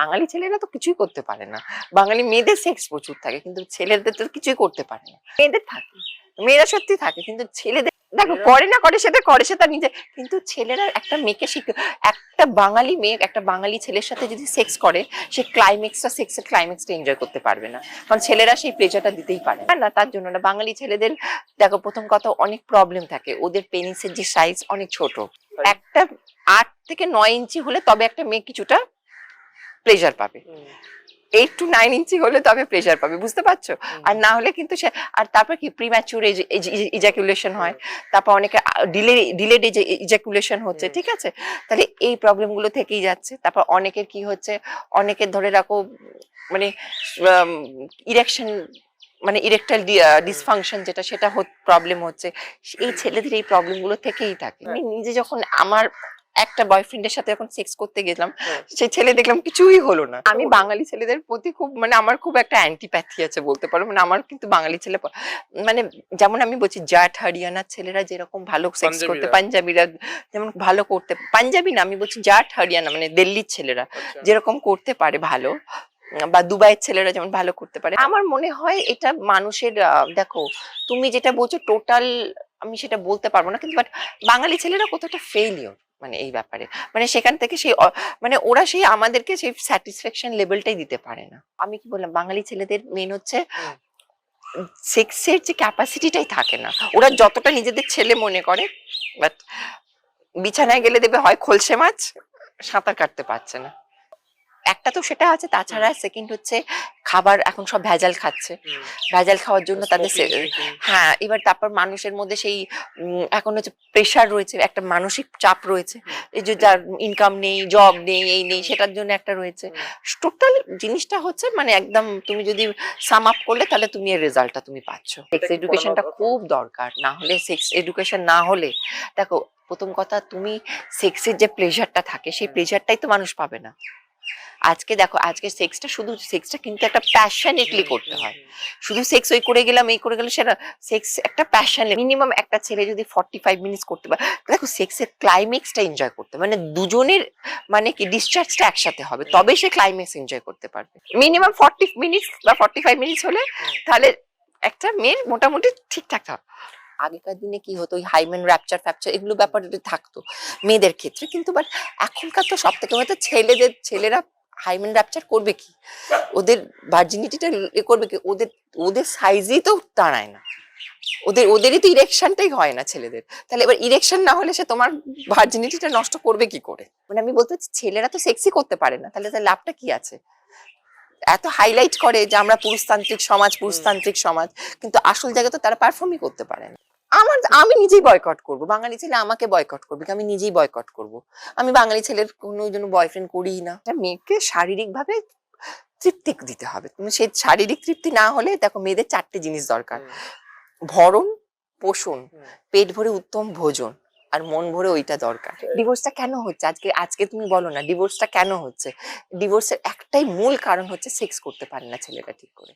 বাঙালি ছেলেরা তো কিছুই করতে পারে না। বাঙালি মেয়েদের সেক্স প্রচুর থাকে কিন্তু ছেলেদের তো কিছুই করতে পারে না। মেয়েদের থাকে মেয়েরা সত্যি থাকে কিন্তু ছেলেদের দেখো করে না করে সেটা করে সেটা নিজে কিন্তু ছেলেরা একটা মেয়েকে শিখে একটা বাঙালি মেয়ে একটা বাঙালি ছেলের সাথে যদি সেক্স করে সে ক্লাইম্যাক্সটা সেক্সের ক্লাইম্যাক্সটা এনজয় করতে পারবে না। কারণ ছেলেরা সেই প্লেজারটা দিতেই পারে না। তার জন্য না বাঙালি ছেলেদের দেখো প্রথম কথা অনেক প্রবলেম থাকে। ওদের পেনিসের যে সাইজ অনেক ছোট। একটা আট থেকে নয় ইঞ্চি হলে তবে একটা মেয়ে কিছুটা প্লেজার পাবে। এইট টু নাইন ইঞ্চি হলে তবে প্রেশার পাবে বুঝতে পারছ? আর না হলে কিন্তু সে আর তারপর কি প্রিম্যাচুর ইজাকুলেশন হয়। তারপর অনেকে ডিলে ডিলেড ইজাকুলেশন হচ্ছে ঠিক আছে? তাহলে এই প্রবলেমগুলো থেকেই যাচ্ছে। তারপর অনেকের কি হচ্ছে অনেকের ধরে রাখো মানে ইরেকশন মানে ইরেকটাল ডিসফাংশন যেটা সেটা প্রবলেম হচ্ছে। এই ছেলেদের এই প্রবলেমগুলো থেকেই থাকে। আমি নিজে যখন আমার একটা বয়ফ্রেন্ডের সাথে যখন সেক্স করতে গেলাম। সেই ছেলে দেখলাম কিছুই হলো না আমি বাঙালি ছেলেদের প্রতি খুব মানে আমার খুব একটা অ্যান্টিপ্যাথি আছে বলতে পারো মানে আমার কিন্তু বাঙালি ছেলে মানে যেমন আমি বলছি জাট হরিয়ানার ছেলেরা যেরকম ভালো সেক্স করতে পাঞ্জাবিরা। যেমন ভালো করতে পাঞ্জাবি না আমি বলছি জাট হরিয়ানা মানে দিল্লির ছেলেরা আচ্ছা। যেরকম করতে পারে ভালো বা দুবাইয়ের ছেলেরা যেমন ভালো করতে পারে আমার মনে হয় এটা মানুষের আহ, দেখো তুমি যেটা বলছো টোটাল আমি সেটা বলতে পারব না কিন্তু বাট বাঙালি ছেলেরা কতটা ফেইলিওর মানে এই ব্যাপারে। মানে সেখান থেকে সেই মানে ওরা সেই আমাদেরকে সেই স্যাটিসফ্যাকশন লেভেলটাই দিতে পারে না। আমি কি বললাম বাঙালি ছেলেদের মেন হচ্ছে সেক্সের যে ক্যাপাসিটিটাই থাকে না। ওরা যতটা নিজেদের ছেলে মনে করে বাট বিছানায় গেলে দেবে হয় খলসে মাছ সাঁতার কাটতে পারছে না। একটা তো সেটা আছে তাছাড়া সেকেন্ড হচ্ছে খাবার এখন সব ভেজাল খাচ্ছে। ভেজাল খাওয়ার জন্য তাদের. হ্যাঁ এবার তারপর মানুষের মধ্যে সেই এখন হচ্ছে প্রেশার রয়েছে একটা মানসিক চাপ রয়েছে। এই যে যার ইনকাম নেই জব নেই এই নেই সেটার জন্য একটা রয়েছে। টোটাল জিনিসটা হচ্ছে মানে একদম তুমি যদি সাম আপ করলে তাহলে তুমি এর রেজাল্টটা তুমি পাচ্ছ। সেক্স এডুকেশনটা খুব দরকার। না হলে সেক্স এডুকেশন না হলে দেখো প্রথম কথা তুমি সেক্সের যে প্লেজারটা থাকে সেই প্লেজারটাই তো মানুষ পাবে না। আজকে দেখো আজকে সেক্সটা শুধু সেক্সটা কিন্তু একটা প্যাশনেটলি করতে হয়। শুধু সেক্স ওই করে গেলাম এই করে গেলাম সেটা সেক্স একটা প্যাশন মিনিমাম একটা ছেলে যদি ফর্টি ফাইভ মিনিটস করতে পারে দেখো সেক্সের ক্লাইম্যাক্সটা এনজয় করতে মানে দুজনের মানে কি ডিসচার্জটা একসাথে হবে তবে সে ক্লাইম্যাক্স এনজয় করতে পারবে। মিনিমাম ফর্টি মিনিটস বা ফর্টি ফাইভ মিনিটস হলে তাহলে একটা মেয়ের মোটামুটি ঠিকঠাক হবে। আগেকার দিনে কি হতো? ওই হাইমেন র্যাপচার ফ্যাপচার এগুলো ব্যাপারে থাকতো মেয়েদের ক্ষেত্রে। কিন্তু বাট এখনকার তো সব থেকে হয়তো ছেলেদের, ছেলেরা হাইমেন র্যাপচার করবে কি? ওদের ভার্জিনিটিটা এ করবে কি? ওদের ওদের সাইজেই তো দাঁড়ায় না। ওদের, ওদেরই তো ইরেকশনটাই হয় না ছেলেদের। তাহলে এবার ইরেকশন না হলে সে তোমার ভার্জিনিটিটা নষ্ট করবে কি করে? মানে আমি বলতে ছেলেরা তো সেক্সি করতে পারে না। তাহলে তার লাভটা কি আছে? এত হাইলাইট করে যে আমরা পুরুষতান্ত্রিক সমাজ পুরুষতান্ত্রিক সমাজ, কিন্তু আসল জায়গায় তো তারা পারফর্মই করতে পারে না। আমার আমি নিজেই বয়কট করব। বাঙালি ছেলে আমাকে বয়কট করবে আমি নিজেই বয়কট করব? আমি বাঙালি ছেলের কোনো জন্য বয়ফ্রেন্ড করিই না। মেয়েকে শারীরিক ভাবে তৃপ্তি দিতে হবে। তুমি সেই শারীরিক তৃপ্তি না হলে দেখো মেয়েদের চারটে জিনিস দরকার। ভরণ পোষণ পেট ভরে উত্তম ভোজন আর মন ভরে ওইটা দরকার। ডিভোর্সটা কেন হচ্ছে? আজকে আজকে তুমি বলো না ডিভোর্সটা কেন হচ্ছে? ডিভোর্সের একটাই মূল কারণ হচ্ছে সেক্স করতে পারে না ছেলেটা ঠিক করে।